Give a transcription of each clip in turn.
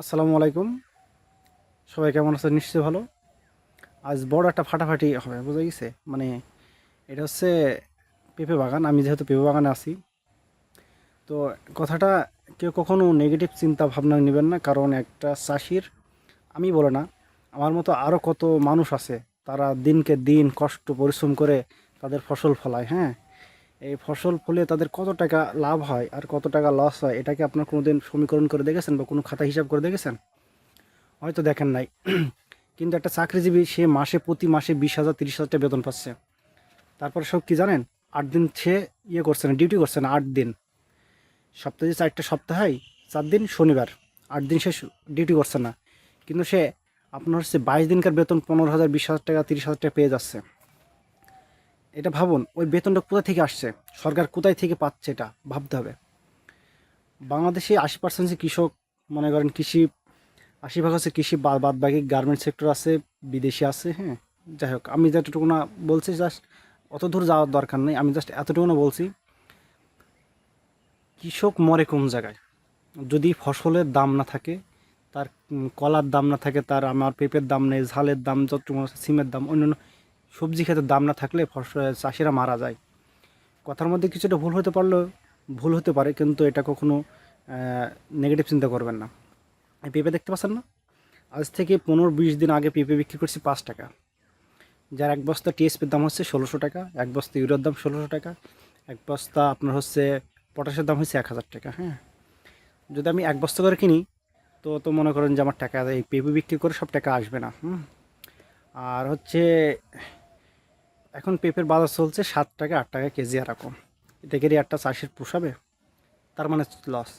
আসসালামু আলাইকুম। সবাই কেমন আছে নিশ্চয়ই ভালো। আজ বড় একটা ফাটাফাটি হবে, বুঝা গেছে? মানে এটা হচ্ছে পেঁপে বাগান। আমি যেহেতু পেঁপে বাগানে আছি, তো কথাটা কেউ কখনো নেগেটিভ চিন্তা ভাবনা নেবেন না, কারণ একটা চাষির, আমি বলে না, আমার মতো আরও কত মানুষ আছে, তারা দিনকে দিন কষ্ট, পরিশ্রম করে তাদের ফসল ফলায় হ্যাঁ? এই ফসল ফলে তাদের কত টাকা লাভ হয় আর কত টাকা লস হয়, এটাকে আপনার কোনোদিন সমীকরণ করে দেখেছেন বা কোনো খাতা হিসাব করে দেখেছেন? হয়তো দেখেন নাই। কিন্তু একটা চাকরিজীবী, সে মাসে প্রতি মাসে বিশ হাজার, তিরিশ হাজার টাকা বেতন পাচ্ছে। তারপরে সব কি জানেন? আট দিন সে ইয়ে করছে না ডিউটি করছে না, আট দিন। সপ্তাহে যে চারটে সপ্তাহ হয় চার দিন শনিবার, আট দিন সে ডিউটি করছে না। কিন্তু সে আপনার হচ্ছে বাইশ দিনকার বেতন পনেরো হাজার, বিশ হাজার টাকা, তিরিশ হাজার টাকা পেয়ে যাচ্ছে। এটা ভাবুন, ওই বেতনটা কোথা থেকে আসছে? সরকার কোথায় থেকে পাচ্ছে এটা? ভাবতে হবে। বাংলাদেশে আশি পার্সেন্ট কৃষক, মনে করেন কৃষি, আশি ভাগ হচ্ছে কৃষি বাদ বাকি গার্মেন্ট সেক্টর আছে, বিদেশি আছে হ্যাঁ? যাই হোক, আমি যতটুকু না বলছি জাস্ট অত দূর যাওয়ার দরকার নেই, আমি জাস্ট এতটুকু না বলছি। কৃষক মরে কোন জায়গায়? যদি ফসলের দাম না থাকে, তার কলার দাম না থাকে, তার আমার পেঁপের দাম নেই, ঝালের দাম, যতটুকু সিমের দাম, অন্যান্য সবজি খেতে দাম না থাকলে চাষিরা মারা যায়। কথার মধ্যে কিছুটা ভুল হতে পারলেও ভুল হতে পারে, কিন্তু এটা কখনো নেগেটিভ চিন্তা করবেন না। পেঁপে দেখতে পাচ্ছেন না? আজ থেকে পনেরো বিশ দিন আগে পেঁপে বিক্রি করছি পাঁচ টাকা। যার এক বস্তা টিএসপির দাম হচ্ছে ষোলোশো টাকা, এক বস্তা ইউরিয়ার দাম ষোলোশো টাকা, এক বস্তা আপনার হচ্ছে পটাশের দাম হচ্ছে এক হাজার টাকা হ্যাঁ? যদি আমি এক বস্তা করে কিনি, তো তো মনে করেন যে আমার টাকা, এই পেঁপে বিক্রি করে সব টাকা আসবে না, হুম? আর হচ্ছে এখন পেঁপের বাজার চলছে সাত টাকা, আট টাকা কেজি এরকম। এতে করে একটা চাষির পোষাবে, তার মানে লস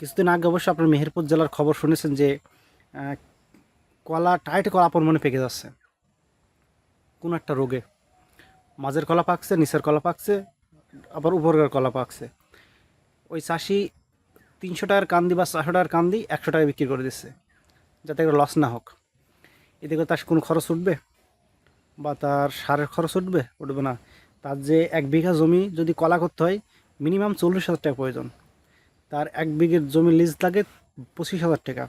কিছুদিন আগে অবশ্য আপনার মেহেরপুর জেলার খবর শুনেছেন যে কলা টাইট কলা পরিমাণে পেকে যাচ্ছে। কোনো একটা রোগে। মাঝের কলা পাকছে, নিচের কলা পাকছে, আবার উপরকার কলা পাকছে। ওই চাষি তিনশো টাকার কান্দি বা চারশো টাকার কান্দি একশো টাকা বিক্রি করে দিচ্ছে, যাতে করে লস না হোক। এতে করে তার কোনো খরচ উঠবে? বা তার সারের খরচ উঠবে? উঠবে না। তার যে এক বিঘা জমি যদি কলা করতে হয় মিনিমাম চল্লিশ হাজার টাকা প্রয়োজন। তার এক বিঘের জমি লিজ লাগে পঁচিশ হাজার টাকা।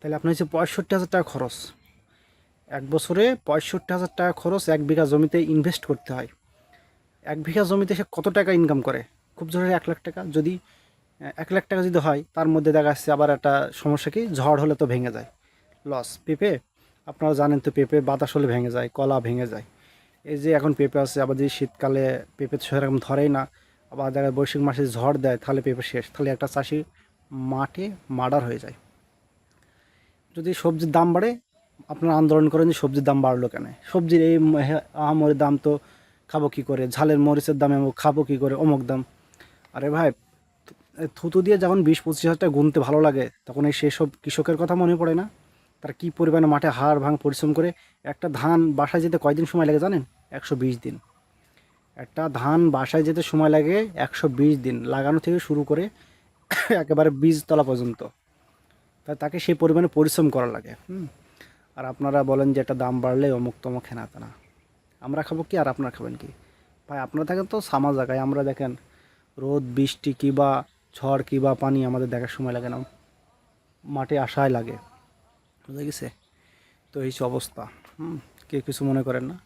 তাহলে আপনার হচ্ছে পঁয়ষট্টি হাজার টাকা খরচ। এক বছরে পঁয়ষট্টি হাজার টাকা খরচ এক বিঘা জমিতে ইনভেস্ট করতে হয়। এক বিঘা জমিতে সে কত টাকা ইনকাম করে? খুব জোরে এক লাখ টাকা। যদি এক লাখ টাকা যদি হয়, তার মধ্যে দেখা যাচ্ছে আবার একটা সমস্যা কি? ঝড় হলে তো ভেঙে যায়। লস পেঁপে আপনারা জানেন তো পেঁপে বাতাস হলে ভেঙে যায়, কলা ভেঙে যায়। এই যে এখন পেঁপে আছে, আবার যদি শীতকালে পেঁপে তো সেরকম ধরেই না, আবার দেখা বৈশাখ মাসে ঝড় দেয় তাহলে পেঁপে শেষ। তাহলে একটা চাষি মাঠে মার্ডার হয়ে যায়। যদি সবজির দাম বাড়ে, আপনারা আন্দোলন করেন যে সবজির দাম বাড়লো কেন? সবজির এই ম- হে- আহামরি দাম তো খাব কী করে? ঝালের মরিচের দাম খাব কী করে? অমুক দাম। আরে ভাই থুতু দিয়ে যখন বিশ পঁচিশ হাজার টাকা গুনতে ভালো লাগে, তখন এই সেসব কৃষকের কথা মনে পড়ে না? তারা কী পরিমাণে মাঠে হাড় ভাঙ পরিশ্রম করে একটা ধান বাসায় যেতে কয়দিন সময় লাগে জানেন? একশো বিশ দিন। একটা ধান বাসায় যেতে সময় লাগে একশো বিশ দিন, লাগানো থেকে শুরু করে একেবারে বীজ তলা পর্যন্ত। তা তাকে সেই পরিমাণে পরিশ্রম করা লাগে, হুম? আর আপনারা বলেন যে একটা দাম বাড়লে অমুক তমুক হেনা তেনা আমরা খাব কি আর আপনারা খাবেন কি? ভাই, আপনারা থাকেন তো সামা জায়গায়, আমরা দেখেন রোদ, বৃষ্টি কী বা ঝড় কী বা পানি আমাদের দেখার সময় লাগে না। মাঠে আসায় লাগে। বুঝে গেছে? তো এই অবস্থা, হুম কে কিছু মনে করেন না।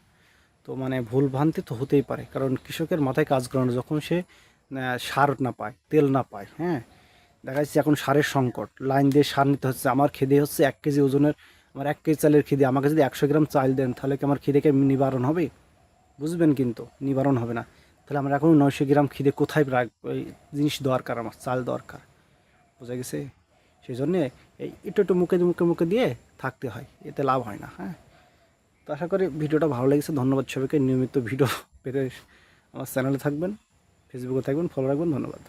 তো মানে ভুল ভ্রান্তি তো হতেই পারে, কারণ কৃষকের মাথায় কাজ করে না, যখন সে সার না পায়, তেল না পায় হ্যাঁ? দেখা যাচ্ছে এখন সারের সংকট, লাইন দিয়ে সার নিতে হচ্ছে, আমার খিদে হচ্ছে এক কেজি ওজনের, আমার এক কেজি চালের খিদে, আমাকে যদি একশো গ্রাম চাল দেন, তাহলে কি আমার খিদেকে নিবারণ হবে? বুঝবেন কিন্তু, নিবারণ হবে না। তাহলে আমার এখন নয়শো গ্রাম খিদে কোথায় জিনিস দরকার, আমার চাল দরকার, বোঝা গেছে? সেই জন্যে এই একটু একটু মুখে মুখে মুখে দিয়ে থাকতে হয়, এতে লাভ হয় না হ্যাঁ। তো আশা করি ভিডিওটা ভালো লেগেছে, ধন্যবাদ সবাইকে। নিয়মিত ভিডিও পেতে আমার চ্যানেলে থাকবেন ফেসবুকে থাকবেন ফলো রাখবেন, ধন্যবাদ।